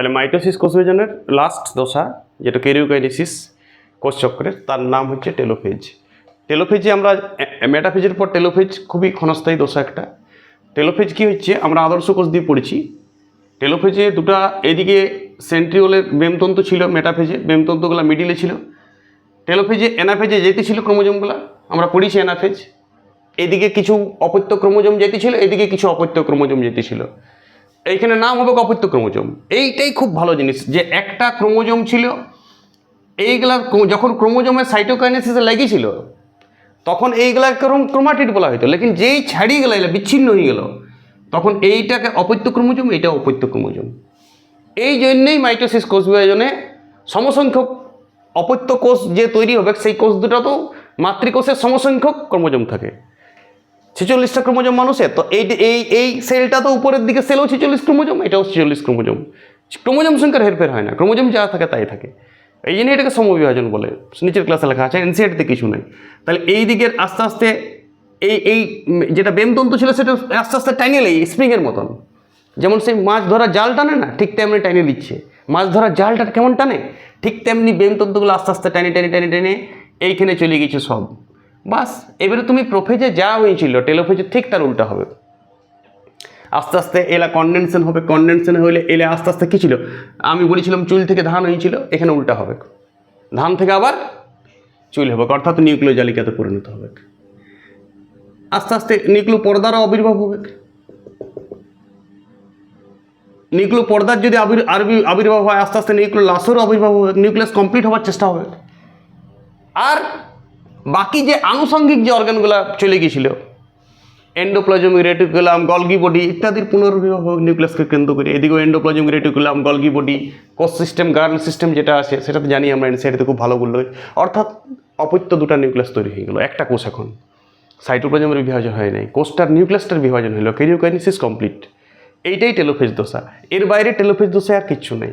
তাহলে মাইটোসিস কোষ বিভাজনের লাস্ট দশা, যেটা কেরিওকাইনেসিস কোষ চক্রের, তার নাম হচ্ছে টেলোফেজ। টেলোফেজে আমরা মেটাফেজের পর টেলোফেজ খুবই ক্ষণস্থায়ী দশা একটা। টেলোফেজ কি হচ্ছে, আমরা আদর্শ কোষ দিয়ে পড়েছি। টেলোফেজে দুটা এদিকে সেন্ট্রিওলের বেমতন্তু ছিল মেটাফেজে বেমতন্তুগুলো মিডিলে ছিল। টেলোফেজে এনাফেজে যেতে ছিল ক্রোমোজোমগুলো, আমরা পড়িছি এনাফেজ এদিকে কিছু অপত্য ক্রোমোজোম যেতে ছিল, এদিকে কিছু অপত্য ক্রোমোজোম যেতে ছিল। এইখানে নাম হবে অপত্য ক্রোমোজোম। এইটাই খুব ভালো জিনিস যে একটা ক্রোমোজোম ছিল এইগুলা যখন ক্রোমোজোমের সাইটোকাইনেসিসে লেগেছিল তখন এইগুলা ক্রোম ক্রোমাটিড বলা হতো লেকিন যেই ছাড়িয়ে গেল এগুলা বিচ্ছিন্ন হয়ে গেল, তখন এইটাকে অপত্য ক্রোমোজোম এইটা অপত্য ক্রোমোজোম। এই জন্যেই মাইটোসিস কোষ বিভাজনে সমসংখ্যক অপত্য কোষ যে তৈরি হবে, সেই কোষ দুটাতেও মাতৃকোষের সমসংখ্যক ক্রোমোজোম থাকে। ছেচল্লিশটা ক্রোমোজোম মানুষের, তো এই এই এই সেলটা তো উপরের দিকে সেলও ছেচল্লিশ ক্রোমোজোম, এটাও ছেচল্লিশ ক্রোমোজোম। ক্রোমোজোম সংখ্যার হেরফের হয় না, ক্রোমোজোম যা থাকে তাই থাকে। এই জন্য এটাকে সমবিভাজন বলে, নিচের ক্লাসে লেখা আছে এনসিআরতে কিছু নেই। তাহলে এই দিকের আস্তে আস্তে এই এই যেটা বেমতন্তু ছিল সেটা আস্তে আস্তে টাইনে লেগে স্প্রিংয়ের মতন। যেমন সেই মাছ ধরা জাল টানে না, ঠিক তেমনি টাইনে দিচ্ছে। মাছ ধরা জালটা কেমন টানে, ঠিক তেমনি বেমতন্তুগুলো আস্তে আস্তে টানে টানে টানে টানে এইখানে চলে গেছে সব। বাস, এবারে তুমি প্রোফেজে যা হয়েছিল টেলোফেজে ঠিক তার উল্টা হবে। আস্তে আস্তে এলা কন্ডেনশন হবে কন্ডেনশন হলে এলে আস্তে আস্তে কী ছিল? আমি বলেছিলাম চুল থেকে ধান হয়েছিল, এখানে উল্টা হবে। ধান থেকে আবার চুল হবে, অর্থাৎ নিউক্লিয় জালিকাতে পরিণত হবে। আস্তে আস্তে নিউক্লিয় পর্দারও আবির্ভাব হবে। নিউক্লিয় পর্দার যদি আবির আরবি আবির্ভাব হয়, আস্তে আস্তে নিউক্লিয় লাশেরও আবির্ভাব হবে নিউক্লিয়াস কমপ্লিট হওয়ার চেষ্টা হবে। আর বাকি যে আনুষঙ্গিক যে অর্গানগুলো চলে গিয়েছিল এন্ডোপ্লাজমিক রেটিকুলাম গলগি বডি ইত্যাদির পুনর্বিভাগ নিউক্লিয়াসকে কেন্দ্র করে। এদিকেও এন্ডোপ্লাজমিক রেটিকুলাম গলগি বডি কোষ সিস্টেম গার্ল সিস্টেম যেটা আছে সেটা তো জানি আমরা সেটাতে খুব ভালো বলল অর্থাৎ অপত্য দুটো নিউক্লিয়াস তৈরি হয়ে গেলো, একটা কোষ এখন। সাইটোপ্লাজমের বিভাজন হয় নাই, কোষটার নিউক্লিয়াসটার বিভাজন হলো কেরিওকাইনেসিস কমপ্লিট এইটাই টেলোফেজ দশা। এর বাইরে টেলোফেজ দশায় আর কিচ্ছু নেই।